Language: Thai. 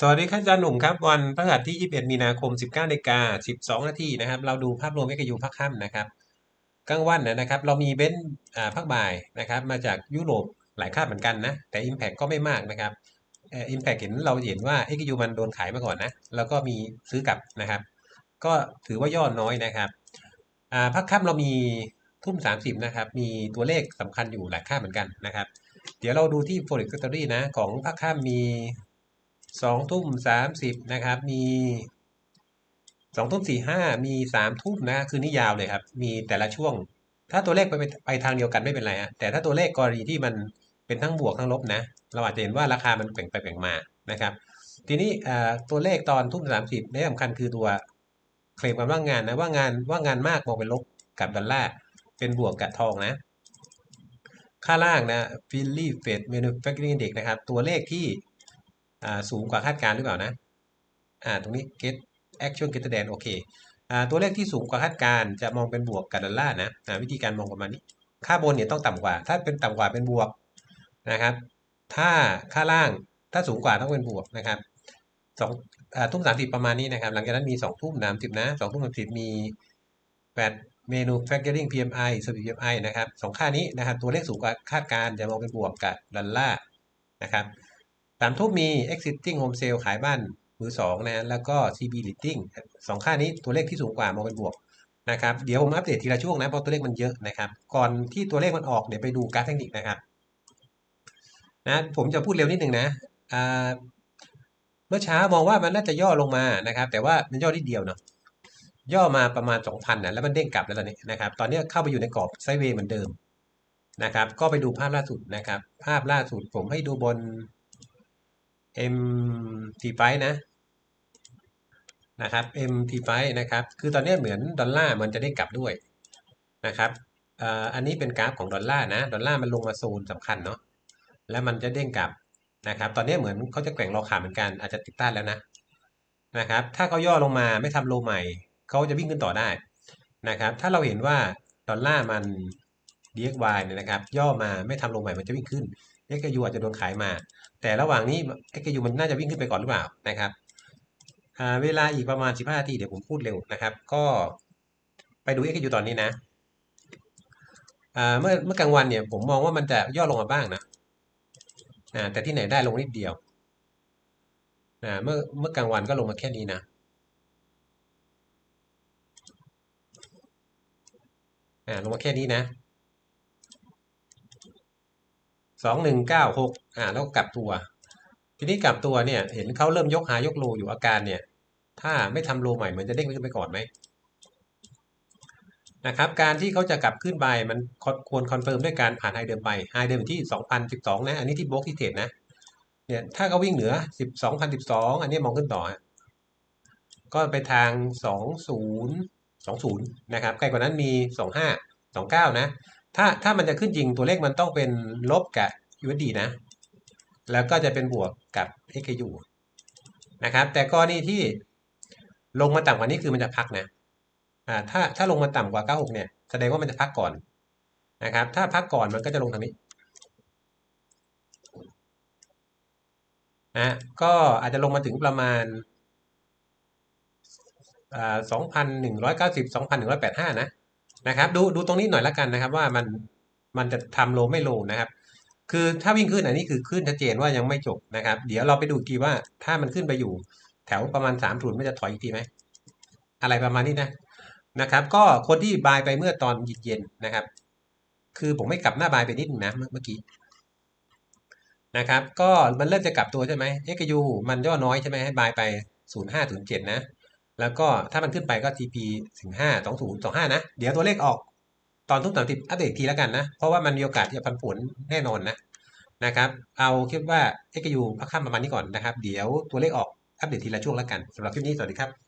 สวัสดีครับอาจารย์หนุ่มครับ วันพฤหัสที่ 21 มีนาคม 19นาฬิกา12 นาทีนะครับ เราดูภาพรวมเอกยูภาคค่ำนะครับกลางวันนะครับ เรามีเบนซ์ภาคบ่ายนะครับ มาจากยุโรปหลายค่าเหมือนกันนะ แต่ Impact ก็ไม่มากนะครับอิมแพกเห็นเราเห็นว่าเอกยูมันโดนขายมาก่อนนะ แล้วก็มีซื้อกลับนะครับ ก็ถือว่าย่อน้อยนะครับภาคค่ำเรามีทุ่ม 30 นะครับ มีตัวเลขสำคัญอยู่หลายค่าเหมือนกันนะครับ เดี๋ยวเราดูที่ Forex Factory นะ ของภาคค่ำมี สองทุ่มสามสิบนะครับ มีสองทุ่มสี่ห้ามีสามทุ่มนะคือนี่ยาวเลยครับ มีแต่ละช่วง ถ้าตัวเลขไปไปทางเดียวกันไม่เป็นไรฮะแต่ถ้าตัวเลขกรณีที่มันเป็นทั้งบวกทั้งลบนะ เราอาจจะเห็นว่าราคามันแกว่งไปแกว่งมานะครับ ทีนี้ตัวเลขตอนทุ่มสามสิบในสำคัญคือตัวเคลมกันว่างานนะว่างานว่างานมากมองเป็นลบกับดอลลาร์เป็นบวกกับทองนะ ค่าล่างนะฟิลลี่เฟดเมนูแฟคเกอร์เด็กนะครับ ตัวเลขที่ สูงกว่าคาดการหรือเปล่านะอ่าตรงนี้ get action get แดนโอเคอ่าตัวเลขที่สูงกว่าคาดการจะมองเป็นบวกกับดอลลาร์นะอ่าวิธีการมองประมาณนี้ ค่าบนเนี่ยต้องต่ำกว่า ถ้าเป็นต่ำกว่าเป็นบวกนะครับ ถ้าค่าล่างถ้าสูงกว่าต้องเป็นบวกนะครับสองอ่าทุ่มสามสิบประมาณนี้นะครับ หลังจากนั้นมีสองทุ่มสามสิบนะสองทุ่มสามสิบมีแปดเมนู factoring PMI service PMI นะครับสองค่านี้นะครับ ตัวเลขสูงกว่าคาดการจะมองเป็นบวกกับดอลลาร์นะครับ สามทุ่มมี exiting home sale ขายบ้านมือสองนะแล้วก็ CB leasing สองค่านี้ตัวเลขที่สูงกว่ามองเป็นบวกนะครับเดี๋ยวผมอัปเดตทีละช่วงนะเพราะตัวเลขมันเยอะนะครับ ก่อนที่ตัวเลขมันออกเดี๋ยวไปดูกราฟเทคนิคนะครับนะผมจะพูดเร็วนิดหนึ่งนะเมื่อเช้ามองว่ามันน่าจะย่อลงมานะครับ แต่ว่ามันย่อนิดเดียวเนาะย่อมาประมาณ 2,000นะแล้วมันเด้งกลับแล้วตอนนี้นะครับ ตอนนี้เข้าไปอยู่ในกรอบไซด์เวย์เหมือนเดิมนะครับ ก็ไปดูภาพล่าสุดนะครับ ภาพล่าสุดผมให้ดูบน MT5 นะนะครับ MT5 นะครับ คือตอนนี้เหมือนดอลลาร์มันจะได้กลับด้วยนะครับอันนี้เป็นกราฟของดอลลาร์นะ ดอลลาร์มันลงมาโซนสำคัญเนาะ แล้วมันจะเด้งกลับนะครับ ตอนนี้เหมือนเขาจะแกว่งรอขาเหมือนกัน อาจจะติดต้านแล้วนะ นะครับ ถ้าเขาย่อลงมาไม่ทำโลใหม่ เขาจะวิ่งขึ้นต่อได้ นะครับ ถ้าเราเห็นว่าดอลลาร์มัน DXY เนี่ยนะครับ ย่อมาไม่ทำโลใหม่ มันจะวิ่งขึ้น XU อาจจะโดนขายมา แต่ระหว่างนี้ XU มันน่าจะวิ่งขึ้นไปก่อนหรือเปล่านะครับเวลาอีกประมาณ 15นาทีเดี๋ยวผมพูดเร็วนะครับ ก็ไปดู XU ตอนนี้นะเมื่อเมื่อกลางวันเนี่ยผมมองว่ามันจะย่อลงมาบ้างนะแต่ที่ไหนได้ลงนิดเดียวเมื่อเมื่อกลางวันก็ลงมาแค่นี้นะลงมาแค่นี้นะ สองหนึ่งเก้าหกอ่าแล้วกลับตัว ทีนี้กลับตัวเนี่ย เห็นเขาเริ่มยกหายกโลอยู่อาการเนี่ย ถ้าไม่ทำโลใหม่เหมือนจะเด้งขึ้นไปก่อนไหมนะครับ การที่เขาจะกลับขึ้นไปมันควรคอนเฟิร์มด้วยการผ่านไฮเดิมไปไฮเดิมที่สองพันสิบสองนะ อันนี้ที่บล็อกที่เทรดนะ เนี่ย ถ้าเขาวิ่งเหนือสิบสองพันสิบสองอันนี้มองขึ้นต่อ ก็ไปทางสองศูนย์สองศูนย์นะครับ ใกล้กว่านั้นมีสองห้าสองเก้านะ ถ้าถ้ามันจะขึ้นจริงตัวเลขมันต้องเป็นลบกับ USD นะ แล้วก็จะเป็นบวกกับ XKU นะครับ แต่กรณีที่ลงมาต่ำกว่านี้คือมันจะพักนะอ่าถ้าถ้าลงมาต่ำกว่า 96 เนี่ย แสดงว่ามันจะพักก่อนนะครับ ถ้าพักก่อนมันก็จะลงทางนี้นะก็อาจจะลงมาถึงประมาณอ่า2,190 2,185 นะ นะครับดูดูตรงนี้หน่อยละกันนะครับ ว่ามันมันจะทำโลไม่โลนะครับ คือถ้าวิ่งขึ้นอันนี้คือขึ้นชัดเจนว่ายังไม่จบนะครับ เดี๋ยวเราไปดูกีว่าถ้ามันขึ้นไปอยู่ แถวประมาณสามถุนมันจะถอยอีกทีไหมอะไรประมาณนี้นะนะครับ ก็คนที่บายไปเมื่อตอนเย็นๆนะครับ คือผมไม่กลับหน้าบายไปนิดนึงนะเมื่อกี้นะครับ ก็มันเริ่มจะกลับตัวใช่ไหมเอ็กยูมันย่อน้อยใช่ไหมให้บายไปศูนย์ห้าศูนย์เจ็ดนะ แล้วก็ถ้ามันขึ้นไปก็ TP ถึงห้าสองศูนย์สองห้านะ เดี๋ยวตัวเลขออกตอนทุกสามสิบอัปเดตทีแล้วกันนะ เพราะว่ามันมีโอกาสที่จะพันผลแน่นอนนะนะครับ เอาคิดว่า XU พักข้ามประมาณนี้ก่อนนะครับ เดี๋ยวตัวเลขออกอัปเดตทีละช่วงแล้วกันสำหรับคลิปนี้สวัสดีครับ